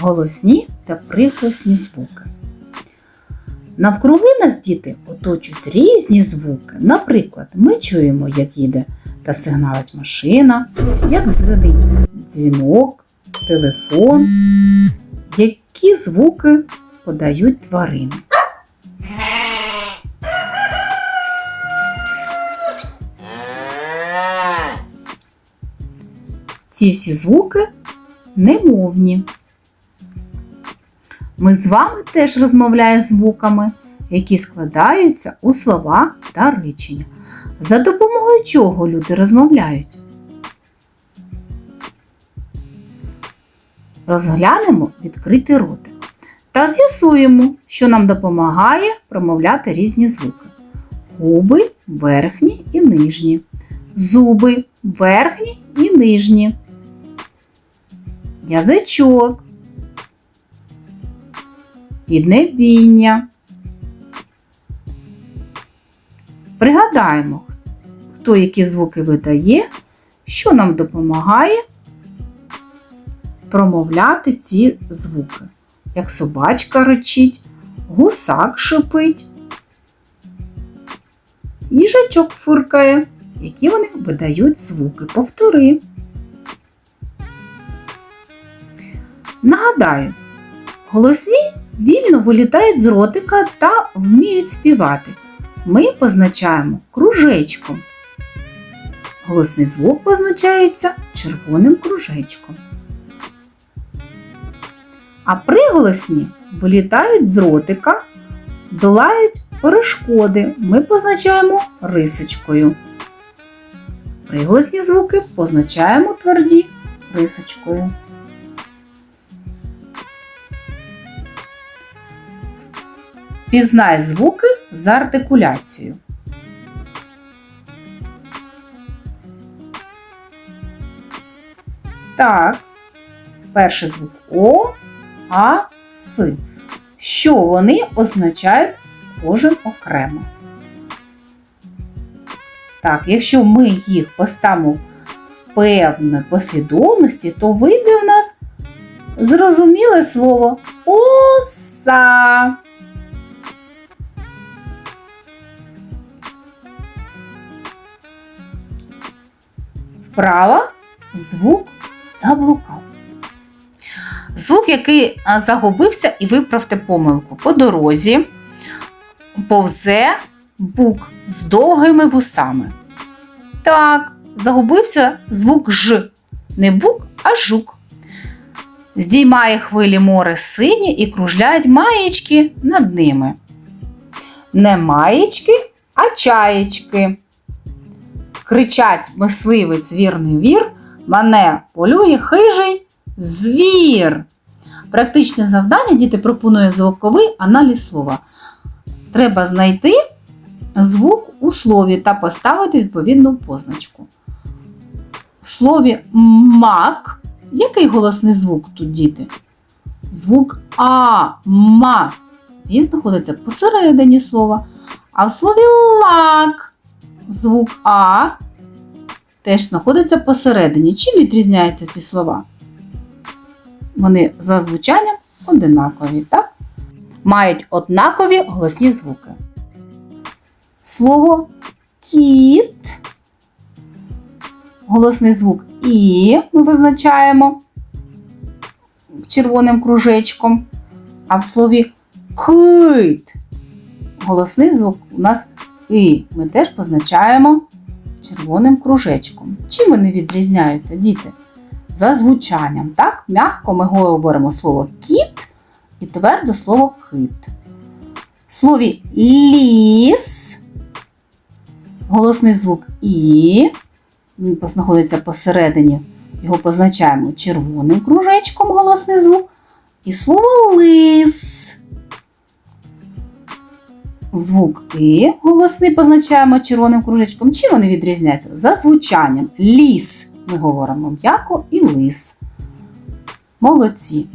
голосні та приголосні звуки. Навкруги нас діти оточують різні звуки. Наприклад, ми чуємо, як їде та сигналить машина, як дзвенить дзвінок, телефон, які звуки подають тварини. Ці всі звуки немовні. Ми з вами теж розмовляємо звуками, які складаються у слова та речення. За допомогою чого люди розмовляють? Розглянемо відкритий ротик та з'ясуємо, що нам допомагає промовляти різні звуки. Губи верхні і нижні. Зуби верхні і нижні. Язичок. Піднебіння. Пригадаємо, хто які звуки видає, що нам допомагає промовляти ці звуки. Як собачка речить, гусак шипить, їжачок фуркає, які вони видають звуки. Повтори. Нагадаю, голосні вільно вилітають з ротика та вміють співати. Ми позначаємо кружечком. Голосний звук позначається червоним кружечком. А приголосні вилітають з ротика, долають перешкоди. Ми позначаємо рисочкою. Приголосні звуки позначаємо тверді рисочкою. Пізнай звуки з артикуляцією. Так, перший звук О, А, С. Що вони означають кожен окремо? Так, якщо ми їх поставимо в певній послідовності, то вийде в нас зрозуміле слово оса. Вправо звук заблукав. Звук, який загубився, і виправте помилку. По дорозі повзе бук з довгими вусами. Так, загубився звук Ж. Не бук, а жук. Здіймає хвилі море сині і кружляють маєчки над ними. Не маєчки, а чаєчки. Кричать мисливець вірний вір, мене полює хижий звір. Практичне завдання діти пропонує звуковий аналіз слова. Треба знайти звук у слові та поставити відповідну позначку. В слові мак. Який голосний звук тут діти? Звук А, ма. Він знаходиться посередині слова. А в слові лак звук А теж знаходиться посередині. Чим відрізняються ці слова? Вони за звучанням одинакові, так? Мають однакові голосні звуки. Слово кіт. Голосний звук І ми визначаємо червоним кружечком. А в слові кит голосний звук у нас І. Ми теж позначаємо червоним кружечком. Чим вони відрізняються, діти? За звучанням. Так? Мягко ми говоримо слово кіт і твердо слово кит. В слові ліс голосний звук І. Він знаходиться посередині. Його позначаємо червоним кружечком голосний звук. І слово лис. Звук І голосний позначаємо червоним кружечком. Чим вони відрізняються? За звучанням. Ліс. Ми говоримо м'яко і лис. Молодці.